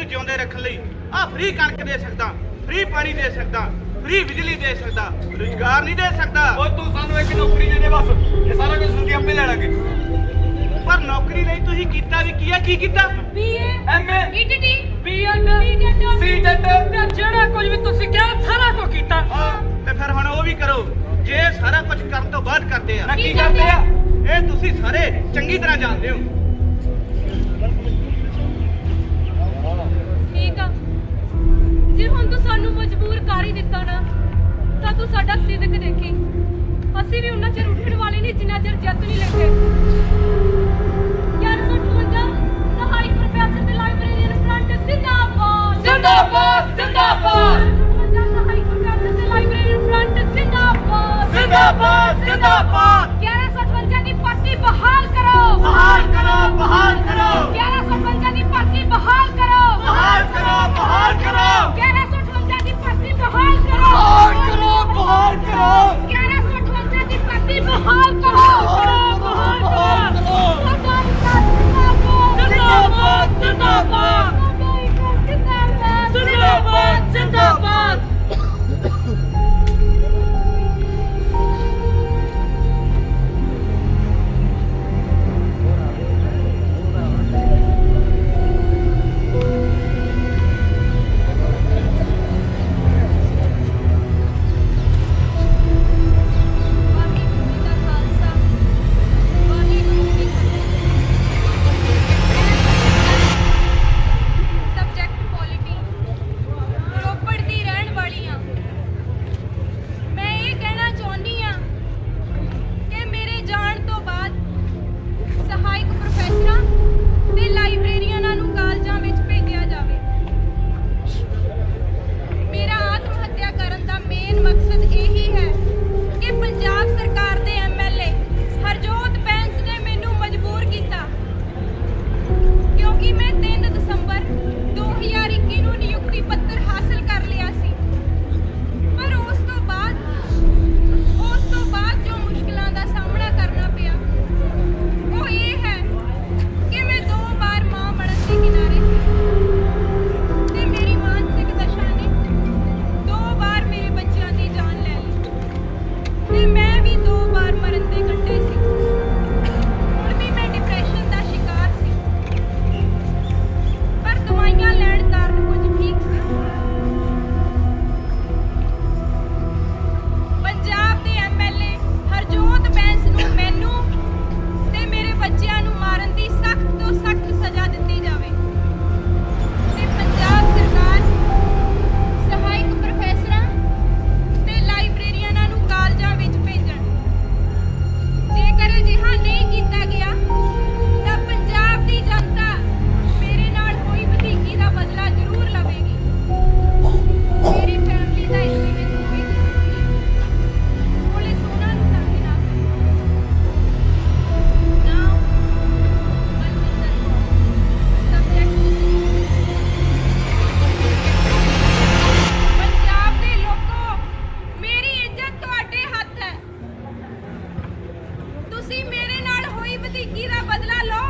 ਨੂੰ ਜਿਉਂਦੇ ਰੱਖਣ ਲਈ ਆ ਫ੍ਰੀ ਕਣਕ ਦੇ ਸਕਦਾ ਫ੍ਰੀ ਪਾਣੀ ਦੇ ਸਕਦਾ ਫ੍ਰੀ ਬਿਜਲੀ ਦੇ ਸਕਦਾ ਰੁਜ਼ਗਾਰ ਨਹੀਂ ਦੇ ਸਕਦਾ। ਓਏ ਤੂੰ ਸਾਨੂੰ ਇੱਕ ਨੌਕਰੀ ਦੇ ਦੇ ਬਸ ਇਹ ਸਾਰਾ ਕੁਝ ਅਸੀਂ ਆਪੇ ਲੈ ਲਾਂਗੇ। ਪਰ ਨੌਕਰੀ ਲਈ ਤੁਸੀਂ ਕੀਤਾ ਵੀ ਕੀ ਆ? ਕੀ ਕੀਤਾ? ਬੀਏ ਐਮਏ ਬੀਟੈਟ ਸੀਟੈਟ ਤੇ ਜਿਹੜਾ ਕੁਝ ਵੀ ਤੁਸੀਂ ਕਿਹਾ ਸਾਰਾ ਕੁਝ ਕੀਤਾ। ਹਾਂ, ਤੇ ਫਿਰ ਹੁਣ ਉਹ ਵੀ ਕਰੋ ਜੇ ਸਾਰਾ ਕੁਝ ਕਰਨ ਤੋਂ ਬਾਅਦ ਕਰਦੇ ਆ। ਨਾ ਕੀ ਕਰਦੇ ਆ? ਇਹ ਤੁਸੀਂ ਸਾਰੇ ਚੰਗੀ ਤਰ੍ਹਾਂ ਜਾਣਦੇ ਹੋ। ਹੀ ਦਿੱਤਾ ਨਾ। ਤਾਂ ਤੂੰ ਸਾਡਾ ਸਿਦਕ ਦੇਖੀ। ਅਸੀਂ ਵੀ ਉਹਨਾਂ ਚਿਰ ਉੱਠਣ ਵਾਲੇ ਤੁਸੀਂ ਮੇਰੇ ਨਾਲ ਹੋਈ ਵਧੀਕੀ ਦਾ ਬਦਲਾ ਲਓ।